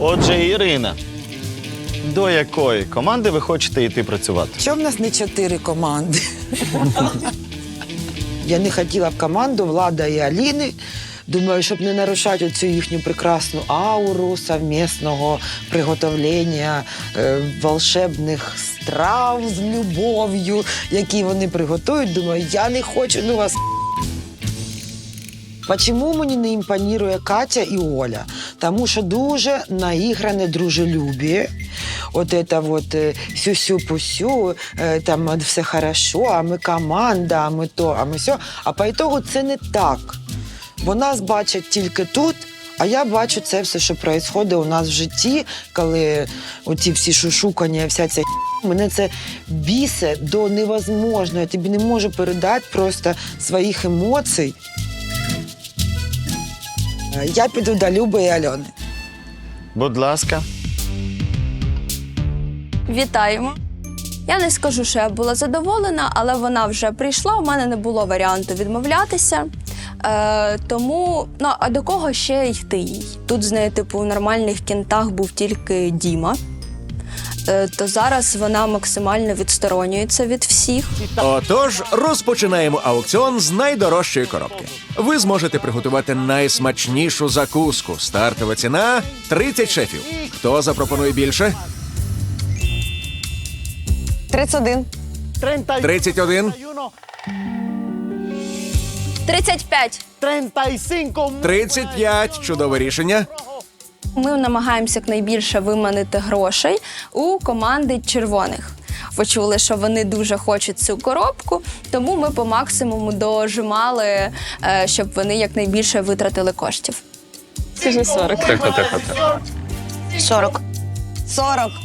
Отже, Ірина, до якої команди ви хочете йти працювати? Що в нас не чотири команди? Я не хотіла в команду Влада і Аліни. Думаю, щоб не нарушати оцю їхню прекрасну ауру совмісного приготовлення е, волшебних страв з любов'ю, які вони приготують. Думаю, я не хочу, ну вас. Почему мені не імпонірує Катя і Оля? Тому що дуже наігране дружелюбие. От это вот е, сю-сю-пусю, е, там все хорошо, а ми команда, а ми то, а ми сьо. А по ітогу це не так. Бо нас бачать тільки тут, а я бачу це все, що відбувається у нас в житті, коли оці всі шушукання, вся ця мене це бісе до невозможного. Я тобі не можу передати просто своїх емоцій. Е, Я піду до Люби і Альони. Будь ласка. Вітаємо. Я не скажу, що я була задоволена, але вона вже прийшла. У мене не було варіанту відмовлятися. Е, тому, ну а до кого ще йти їй? Тут з нею, типу, в нормальних кінтах був тільки Діма. Е, то зараз вона максимально відсторонюється від всіх. Отож, розпочинаємо аукціон з найдорожчої коробки. Ви зможете приготувати найсмачнішу закуску. Стартова ціна 30 шефів. Хто запропонує більше? 31. 31, 35. 35. Чудове рішення. Ми намагаємося якнайбільше виманити грошей у команди червоних. Почули, що вони дуже хочуть цю коробку, тому ми по максимуму дожимали, е, щоб вони якнайбільше витратили коштів. Скажи 40. 40. 40.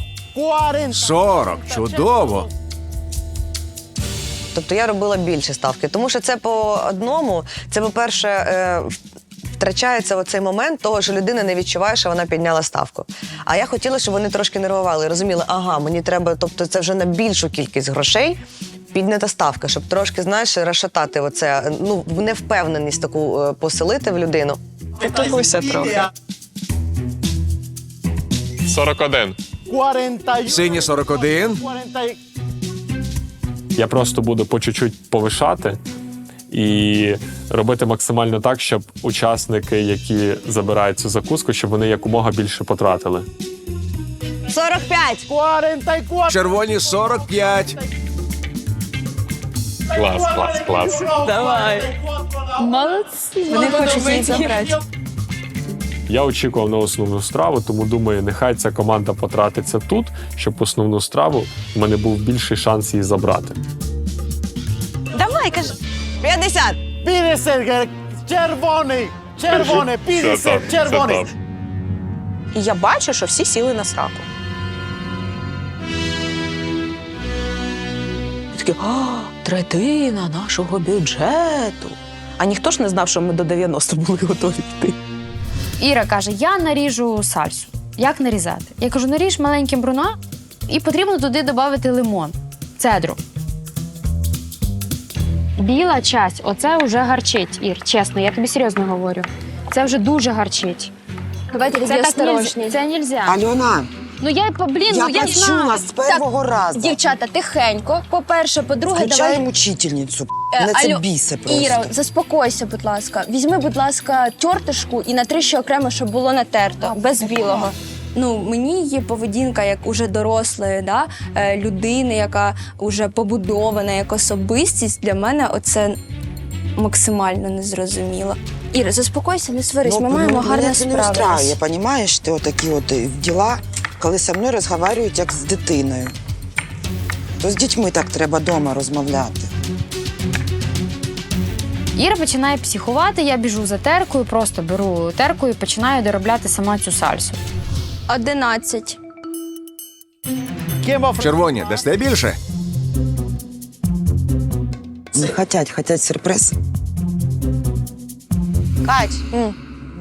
40. Чудово. Тобто я робила більше ставки, тому що це по одному. Це, по-перше, е, втрачається оцей момент того, що людина не відчуває, що вона підняла ставку. А я хотіла, щоб вони трошки нервували і розуміли, ага, мені треба, тобто це вже на більшу кількість грошей. Піднята ставка, щоб трошки, знаєш, розшатати оце, ну, невпевненість таку е, поселити в людину. Підтопуйся трохи. 41. Сині 41. Я просто буду по чуть-чуть повишати і робити максимально так, щоб учасники, які забирають цю закуску, щоб вони якомога більше потратили. 45! Червоні 45. Клас, клас, клас. Давай. Молодці. Вони хочуть її забрати. Я очікував на основну страву, тому думаю, нехай ця команда потратиться тут, щоб основну страву в мене був більший шанс її забрати. Давай, кажи. 50! Підесе червоний, червоне, підесе червоний. І я бачу, що всі сіли на сраку. Такі, а, третина нашого бюджету. А ніхто ж не знав, що ми до 90 були готові йти. Іра каже: я наріжу сальсу. Як нарізати? Я кажу, наріж маленьким бруно, і потрібно туди додати лимон, цедру. Біла часть, оце вже гарчить, Ір, чесно, я тобі серйозно говорю. Це вже дуже гарчить. Давайте Це так нельзя. Це нельзя. Альона, Ну я блін, я ну я почула знаю. з першого разу. Дівчата, тихенько. По-перше, по-друге, давай Включаємо учительницю. Е, Мене це бісе просто. Іра, заспокойся, будь ласка. Візьми, будь ласка, тертишку і натри ще окремо, щоб було натерто, без білого. Ну, мені її поведінка як уже дорослої, да, е, людини, яка вже побудована як особистість, для мене оце максимально незрозуміло. Іра, заспокойся, не сварись, ми маємо гарно це не устраює, справитися. понімаєш, ти отакі от е, діла, коли зі мною розмовляють як з дитиною. То з дітьми так треба вдома розмовляти. Іра починає психувати, я біжу за теркою, просто беру терку і починаю доробляти сама цю сальсу. Одинадцять. Червоні, дасте більше? Не хотять, хотять сюрприз. Кать,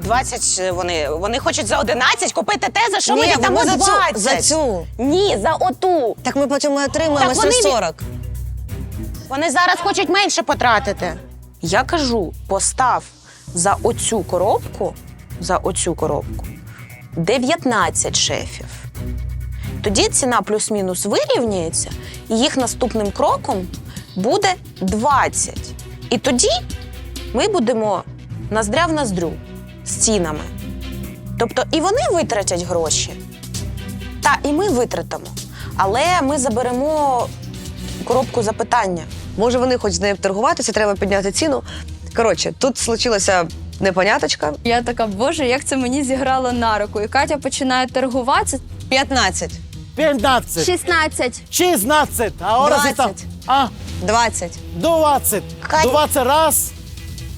20 вони. Вони хочуть за 11 купити те, за що ми Ні, віддамо вони за цю, 20. за цю. Ні, за оту. Так ми потім і отримаємо Так вони ще від- 40. Вони зараз хочуть менше потратити. Я кажу, постав за оцю коробку, за оцю коробку 19 шефів. Тоді ціна плюс-мінус вирівнюється, і їх наступним кроком буде 20. І тоді ми будемо ноздря в ноздрю з цінами. Тобто і вони витратять гроші, та і ми витратимо. Але ми заберемо коробку запитання. Може, вони хочуть з нею торгуватися, треба підняти ціну. Коротше, тут случилася непоняточка. Я така, боже, як це мені зіграло на руку. І Катя починає торгуватися. 15, 15, 16. 16, а ora si sta... 20. А, 20. 20. 20 раз,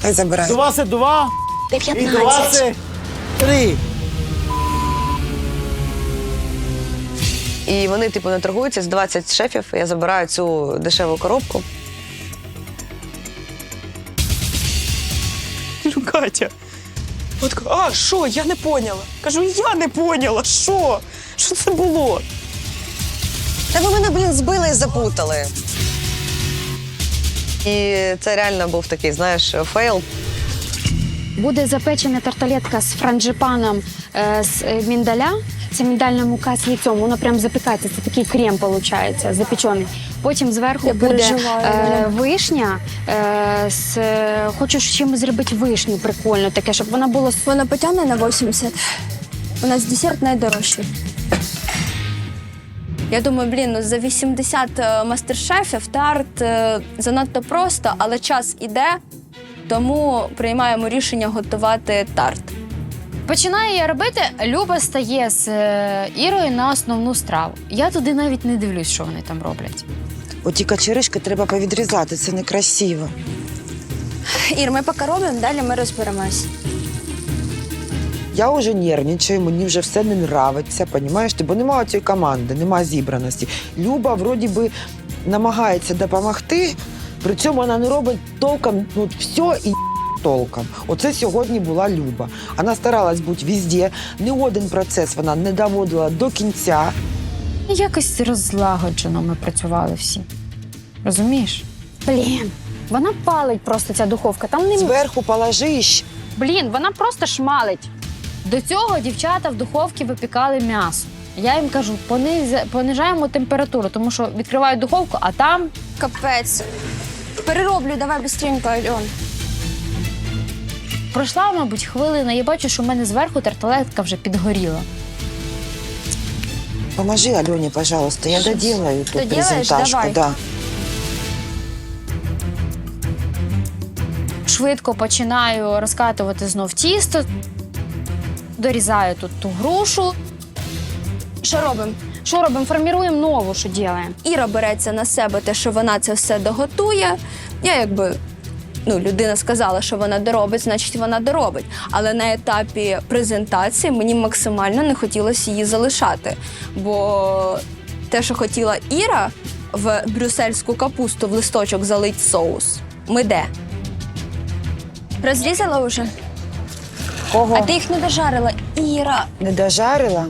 Хай забирає. 22 і 23. І вони, типу, не торгуються з 20 шефів. Я забираю цю дешеву коробку. Катя. От, а, що? Я не поняла. Кажу, я не поняла. Що? Що це було? Та ви мене, блін, збили і запутали. І це реально був такий, знаєш, фейл. Буде запечена тарталетка з франджипаном е, з е, міндаля. Це міндальна мука з яйцом, воно прям запікається. Це такий крем виходить, запечений. Потім зверху Я буде е, вишня. Е, з, е, хочу чимось зробити вишню прикольно, таке, щоб вона була Вона потягне на 80. У нас десерт найдорожчий. Я думаю, блін, ну за 80 е, мастер-шефів тарт е, занадто просто, але час іде, тому приймаємо рішення готувати тарт. Починаю я робити, Люба стає з е, Ірою на основну страву. Я туди навіть не дивлюсь, що вони там роблять. Оті качеришки треба повідрізати, це некрасиво. Ір, ми поки робимо, далі ми розберемось. Я вже нервничаю, мені вже все не нравиться, понімаєш ти? Бо немає цієї команди, немає зібраності. Люба вроді би намагається допомогти, при цьому вона не робить толком ну, все і толком. Оце сьогодні була Люба. Вона старалась бути везде, не один процес вона не доводила до кінця. Якось розлагоджено ми працювали всі. Розумієш? Блін, вона палить просто ця духовка. Там не Зверху положиш. Блін, вона просто шмалить. До цього дівчата в духовці випікали м'ясо. Я їм кажу, «Пониз- понижаємо температуру, тому що відкриваю духовку, а там Капець. Перероблю, давай быстренько, Альон. пройшла, мабуть, хвилина. Я бачу, що в мене зверху тарталетка вже підгоріла. Поможи Альоні, пожалуйста, я доделаю тут Доделаешь? презентажку. Давай. Да. Швидко починаю розкатувати знов тісто, дорізаю тут ту грушу. Що робимо? Що робимо? Форміруємо нову, що робимо. Іра береться на себе те, що вона це все доготує. Я якби. Ну, людина сказала, що вона доробить, значить вона доробить. Але на етапі презентації мені максимально не хотілося її залишати. Бо те, що хотіла Іра в брюссельську капусту в листочок залить соус. Ми де? Розрізала вже? Кого А ти їх не дожарила. Іра, не дожарила?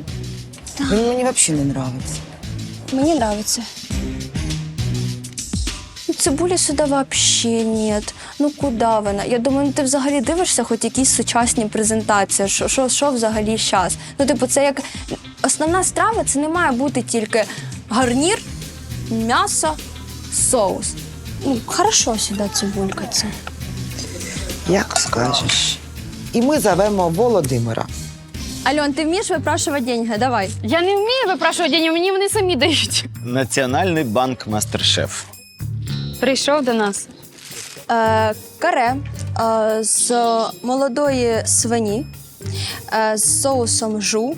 Він мені взагалі не подобається. Мені нравится. Цибулі сюди взагалі нет. Ну куди вона? Я думаю, ну, ти взагалі дивишся хоч якісь сучасні презентації. Що, що, що взагалі зараз? Ну, типу, це як основна страва це не має бути тільки гарнір, м'ясо, соус. Ну, хорошо сюди цибулька це. Як скажеш. І ми зовемо Володимира. Альон, ти вмієш випрашувати деньги? Давай. Я не вмію випрашувати деньги, мені вони самі дають. Національний банк Мастер-Шеф. Прийшов до нас. Е, каре е, з молодої свині, е, з соусом жу,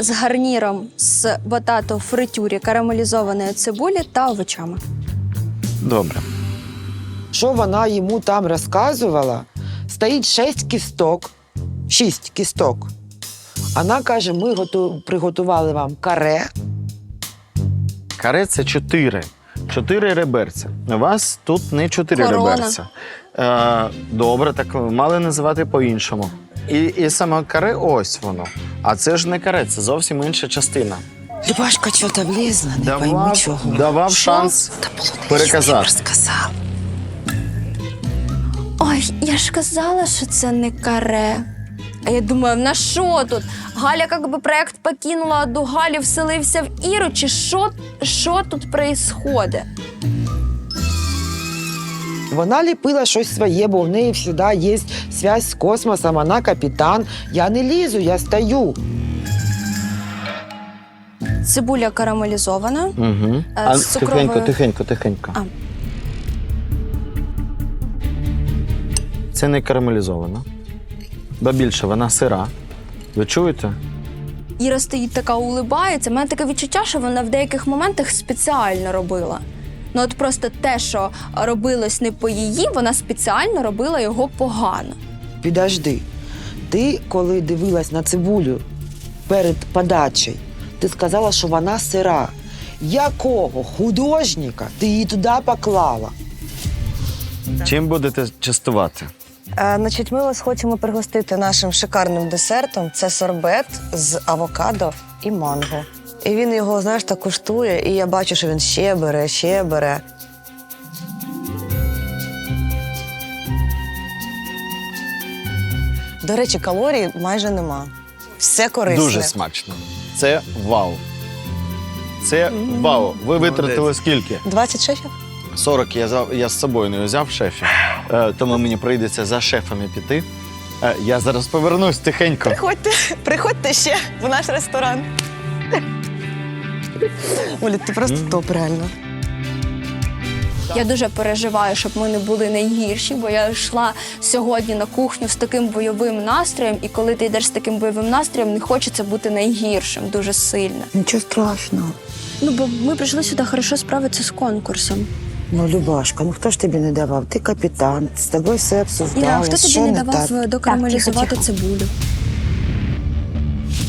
з гарніром з батато фритюрі карамелізованої цибулі та овочами. Добре. Що вона йому там розказувала? Стоїть шість кісток. Шість кісток. Вона каже: ми готу... приготували вам каре. Каре це чотири. Чотири реберця. У вас тут не чотири Корона. реберця. Е, добре, так мали називати по-іншому. І, і саме каре ось воно. А це ж не каре, це зовсім інша частина. Любашка чого-то влізла, не пойму Давав, чого. давав шанс Та було не переказати. Ой, я ж казала, що це не каре. А я думаю, на що тут? Галя як би проект покинула, а до Галі вселився в Іру, чи що, що тут происходить? Вона ліпила щось своє, бо в неї завжди є зв'язь з космосом, вона капітан. Я не лізу, я стою. Цибуля карамелізована. Угу. Е, А, з цукровою- тихенько, тихенько, тихенько. А. Це не карамелізована. Ба більше, вона сира. Ви чуєте? Іра стоїть така улибається. У мене таке відчуття, що вона в деяких моментах спеціально робила. Ну от просто те, що робилось не по її, вона спеціально робила його погано. Підожди. Ти, коли дивилась на цибулю перед подачею, ти сказала, що вона сира. Якого художника ти її туди поклала? Чим будете частувати? Е, значить, ми вас хочемо пригостити нашим шикарним десертом. Це сорбет з авокадо і манго. І він його, знаєш, так куштує, і я бачу, що він ще бере, ще бере. До речі, калорій майже нема. Все корисне. Дуже смачно. Це вау. Це вау. Ви витратили скільки? 20 шефів? 40 я, за- я з собою не взяв шефів, е, тому мені прийдеться за шефами піти. Е, я зараз повернусь тихенько. Приходьте, приходьте ще в наш ресторан. Оля, ти просто топ, реально. Я дуже переживаю, щоб ми не були найгірші, бо я йшла сьогодні на кухню з таким бойовим настроєм, і коли ти йдеш з таким бойовим настроєм, не хочеться бути найгіршим дуже сильно. Нічого страшного. Ну бо ми прийшли сюди хорошо справитися з конкурсом. Ну, Любашка, ну хто ж тобі не давав? Ти капітан, з тобою все обсуждали. Іра, а хто тобі що не давав так? е, тихо. цибулю?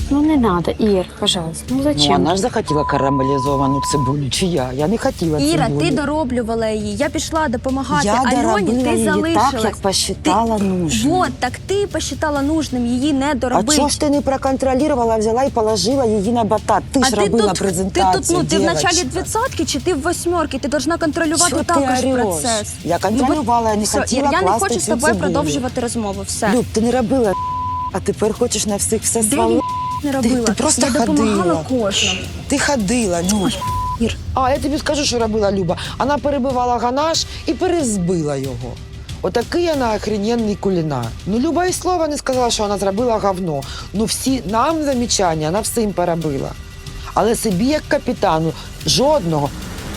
Ну не надо, Ір, пожалуйста. Ну Ну, зачем? вона ж захотіла карамелізовану цибулю, чи я? Я не хотіла Іра, цибулю. ти дороблювала її. Я пішла допомагати Я Альоні, доробила ти її залишилась. так, як посчитала нужним. Вот, так ти посчитала нужним її не А доробити. чого ж ти не проконтролювала, взяла і положила її на батат? Ти ж ти робила тут, ти презентацію, тут, ну, ти в началі дівчинка. двадцятки чи ти в восьмерки? Ти должна контролювати Що ти також ореш? процес. Я Ну, контролювала, я не Все, хотіла Ір, я не класти хочу з цю тобою цибулю. продовжувати розмову. Все. Люб, ти не робила, а тепер хочеш на всіх все свалити. Не робила? ти просто я допомагала ходила. кожному. Ти ходила, ну. Ір. А я тобі скажу, що робила Люба. Вона перебивала ганаш і перезбила його. Отакий вона охрененний кулінар. Ну, Люба і слова не сказала, що вона зробила говно. Ну, всі нам замічання, вона всім перебила. Але собі, як капітану, жодного.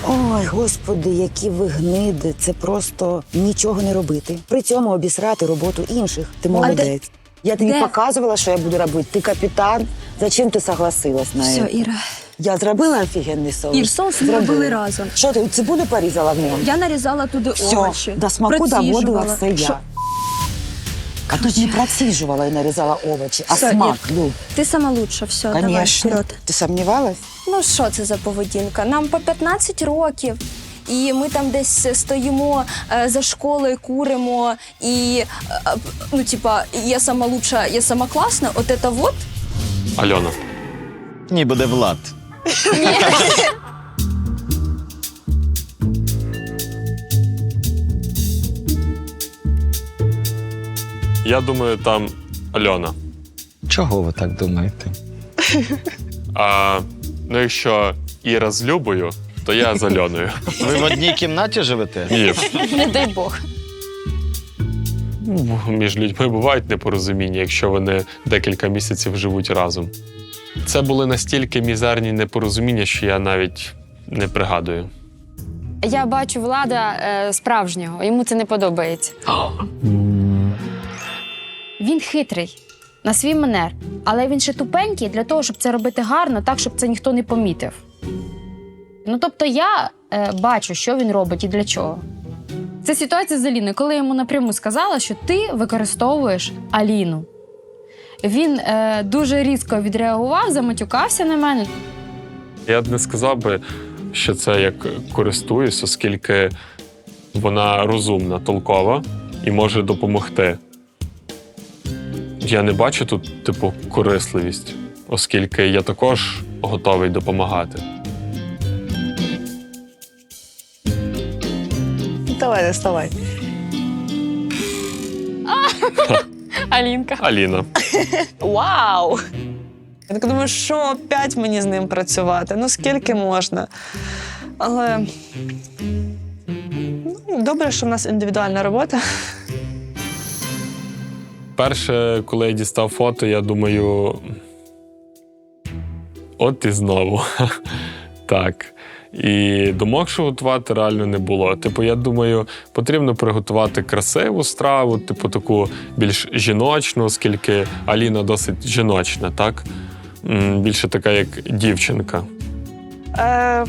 Ой, господи, які ви гниди. Це просто нічого не робити. При цьому обісрати роботу інших. Ти молодець. Я тобі де? показувала, що я буду робити. Ти капітан. Зачем ти согласилась на Все. Іра. Я зробила офігенний соус. Ір, соус ми робили разом. Що ти цибулю порізала в ньому? Я нарізала туди Все, овочі. до смаку проціжувала. доводила все я. Що- А тут не проціжувала і нарізала овочі, а Все, смак, Ір. Люб. Ти сама лучша, все, давай Конечно. вперед. Ти сумнівалась? Ну що це за поведінка? Нам по 15 років. І ми там десь стоїмо е, за школою, куримо, і е, ну, типа, я сама лучша, я сама класна. От це вот Альона, Ні, буде Влад. я думаю, там Альона. Чого ви так думаєте? А ну, якщо Іра з Любою, то я з Альоною. Ви в одній кімнаті живете? Ні. не дай Бог. Ну, Між людьми бувають непорозуміння, якщо вони декілька місяців живуть разом. Це були настільки мізерні непорозуміння, що я навіть не пригадую. Я бачу влада е, справжнього, йому це не подобається. Він хитрий на свій манер, але він ще тупенький для того, щоб це робити гарно, так, щоб це ніхто не помітив. Ну тобто я е, бачу, що він робить і для чого. Це ситуація з Аліною, коли я йому напряму сказала, що ти використовуєш Аліну. Він е, дуже різко відреагував, заматюкався на мене. Я б не сказав би, що це як користуюсь, оскільки вона розумна, толкова і може допомогти. Я не бачу тут, типу, корисливість, оскільки я також готовий допомагати. Давай, не вставай. Алінка. Аліна. Вау! Я так думаю, що опять мені з ним працювати? Ну скільки можна? Але ну, добре, що в нас індивідуальна робота. Перше, коли я дістав фото, я думаю. От і знову. так. І думок, що готувати реально не було. Типу, я думаю, потрібно приготувати красиву страву, типу таку більш жіночну, оскільки Аліна досить жіночна, так? Більше така, як дівчинка. Е,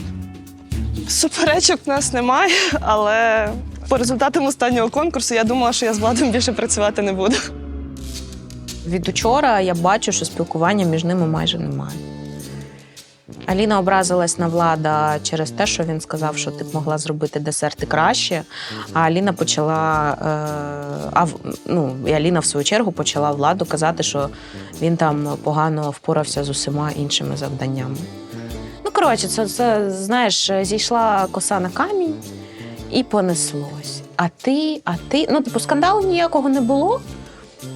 суперечок в нас немає, але по результатам останнього конкурсу я думала, що я з владом більше працювати не буду. Від учора я бачу, що спілкування між ними майже немає. Аліна образилась на влада через те, що він сказав, що ти б могла зробити десерти краще. А Аліна почала. Е, а, ну, і Аліна, в свою чергу, почала владу казати, що він там погано впорався з усіма іншими завданнями. Ну, коротше, це, це знаєш, зійшла коса на камінь і понеслось. А ти, а ти. Ну, типу, скандалу ніякого не було.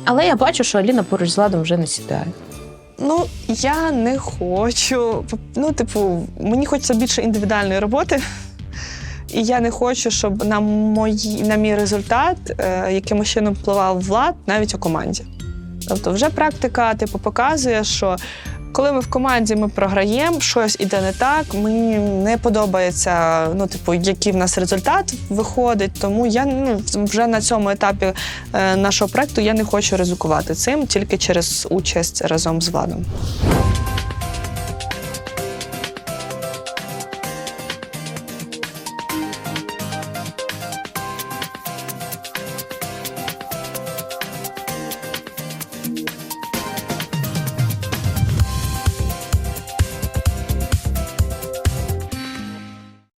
Але я бачу, що Аліна поруч з Владом вже не сідає. Ну, я не хочу. Ну, типу, мені хочеться більше індивідуальної роботи. І я не хочу, щоб на, мої, на мій результат е, якимось чином впливав влад навіть у команді. Тобто, вже практика типу, показує, що коли ми в команді ми програємо, щось іде не так, мені не подобається, ну, типу, який в нас результат виходить. Тому я ну, вже на цьому етапі е, нашого проекту я не хочу ризикувати цим тільки через участь разом з владом.